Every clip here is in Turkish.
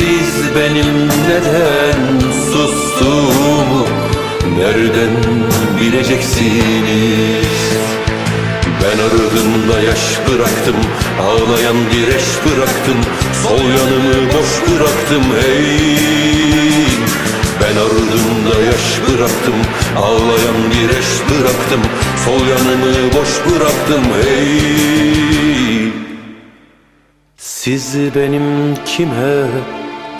siz benim neden sustuğumu Nereden bileceksiniz? Ben ardımda yaş bıraktım Ağlayan bir eş bıraktım Sol yanımı boş bıraktım hey! Ben ardımda yaş bıraktım Ağlayan bir eş bıraktım Sol yanımı boş bıraktım hey! Siz benim kime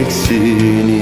Bileceksiniz